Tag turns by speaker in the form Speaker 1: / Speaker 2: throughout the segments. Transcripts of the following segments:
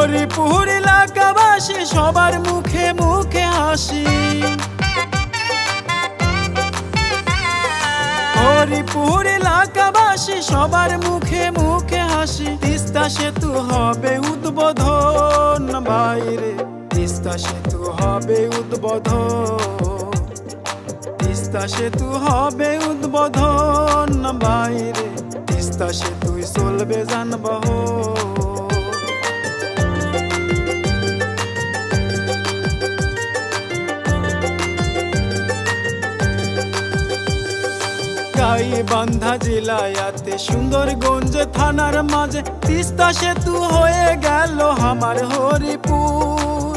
Speaker 1: হরিপুর এলাকাবাসী সবার মুখে মুখে হাসি। হরিপুর এলাকাবাসী সবার মুখে মুখে হাসি। তিস্তা সেতু হবে উদ্বোধন বাইরে তিস্তা সেতু হবে উদ্বোধন। তিস্তা সেতু হবে উদ্বোধন বাইরে তিস্তা সেতুই চলবে যানবাহন। গাইবান্ধা জেলায়াতে, সুন্দরগঞ্জ থানার মাঝে তিস্তা সেতু হয়ে গেল আমার হরিপুর।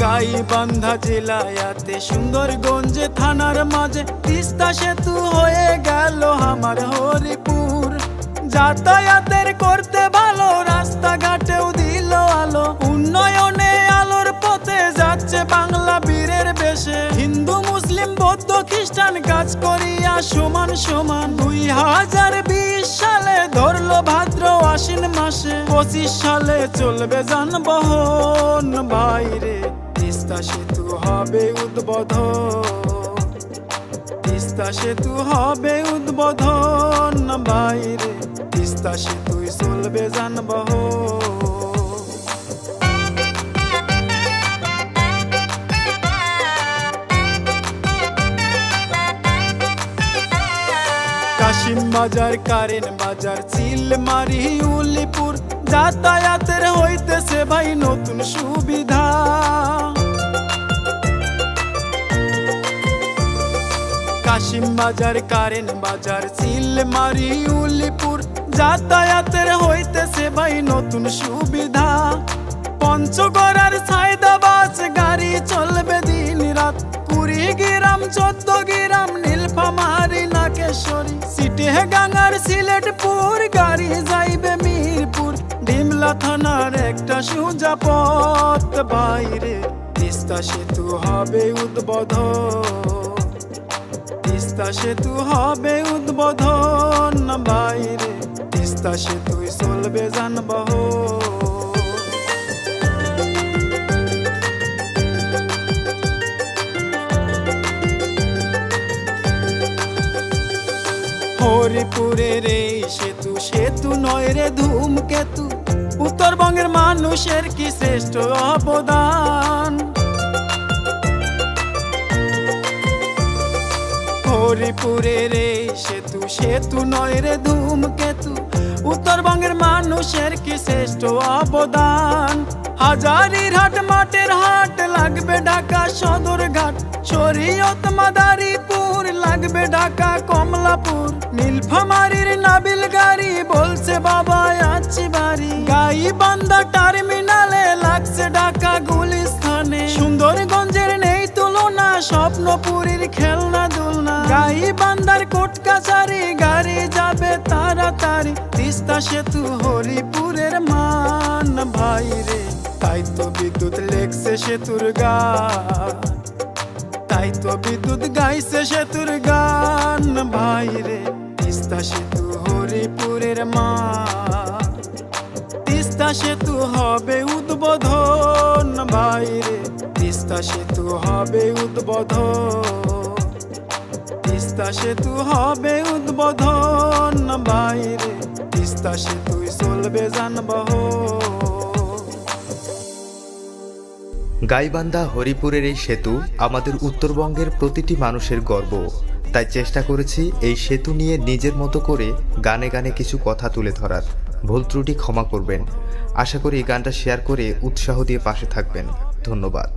Speaker 1: গাইবান্ধা জেলায়াতে, সুন্দরগঞ্জ থানার মাঝে তিস্তা সেতু হয়ে গেল আমার হরিপুর। যাতায়াতের করতে খ্রিস্টান কাজ করিয়া সমান সমান দুই হাজার বিশ সালে ধরলো ভাদ্র আশ্বিন মাসে। পঁচিশ সালে চলবে যানবাহন। বাইরে তিস্তা সেতু হবে উদ্বোধন। তিস্তা সেতু হবে উদ্বোধন। বাইরে তিস্তা সেতুই চলবে যানবাহন। কাশিম বাজার, কারেন বাজার, চিলমারি, উলিপুর। যাতায়াতের হইতেছে ভাই নতুন সুবিধা। কাশিম বাজার, কারেন বাজার, চিলমারি, উলিপুর। যাতায়াতের হইতেছে ভাই নতুন সুবিধা। পঞ্চগড়ার সাইদাবাস গাড়ি চলবে দিন রাত কুড়ি গ্রাম চোদ্দ গ্রাম থানার একটা সুজা পথ বাইরে। তিস্তা সেতু হবে উদ্বোধন। তিস্তা সেতু হবে উদ্বোধন বাইরে। তিস্তা সেতুই চলবে যানবাহন। হরিপুরের এই সেতু সেতু নয় রে ধূমকেতু। উত্তরবঙ্গের মানুষের কি শ্রেষ্ঠ অবদান? হরিপুরের সেতু সেতু নয় রে ধূমকেতু। উত্তরবঙ্গের মানুষের কি শ্রেষ্ঠ অবদান? হাজারির হাট, মাঠের হাট, লাগবে ঢাকা সদর ঘাট। শরীয়ত মাদারীপুর, লাগবে ঢাকা কমলাপুর। নীলফামারির নাবিল গাড়ি বলছে বাবা আছি বাড়ি। গাই বান্দা টার্মিনালে লাগছে ঢাকা গুলিস্থানে সুন্দরগঞ্জের নেই তুলনা, স্বপ্নপুরীর খেলনা দুলনা। গাই বান্দার কোট কাছারি, গাড়ি যাবে তাড়াতাড়ি। তিস্তা সেতু হরিপুরের মান, ভাই রে, তাই তো বিদ্যুৎ লেগছে সেতুর গান তাই তো বিদ্যুৎ গাইছে সেতুর গান, ভাই রে, তিস্তা সেতু হরিপুরের মা তিস্তা সেতু হবে উদ্বোধন। বাইরে তিস্তা সেতু হবে উদ্বোধন। তিস্তা সেতু হবে উদ্বোধন। বাইরে তিস্তা সেতুই চলবে যানবাহন।
Speaker 2: গাইবান্ধা হরিপুরের এই সেতু আমাদের উত্তরবঙ্গের প্রতিটি মানুষের গর্ব। তাই চেষ্টা করেছি এই সেতু নিয়ে নিজের মতো করে গানে গানে কিছু কথা তুলে ধরার। ভুল ত্রুটি ক্ষমা করবেন। আশা করি গানটা শেয়ার করে উৎসাহ দিয়ে পাশে থাকবেন। ধন্যবাদ।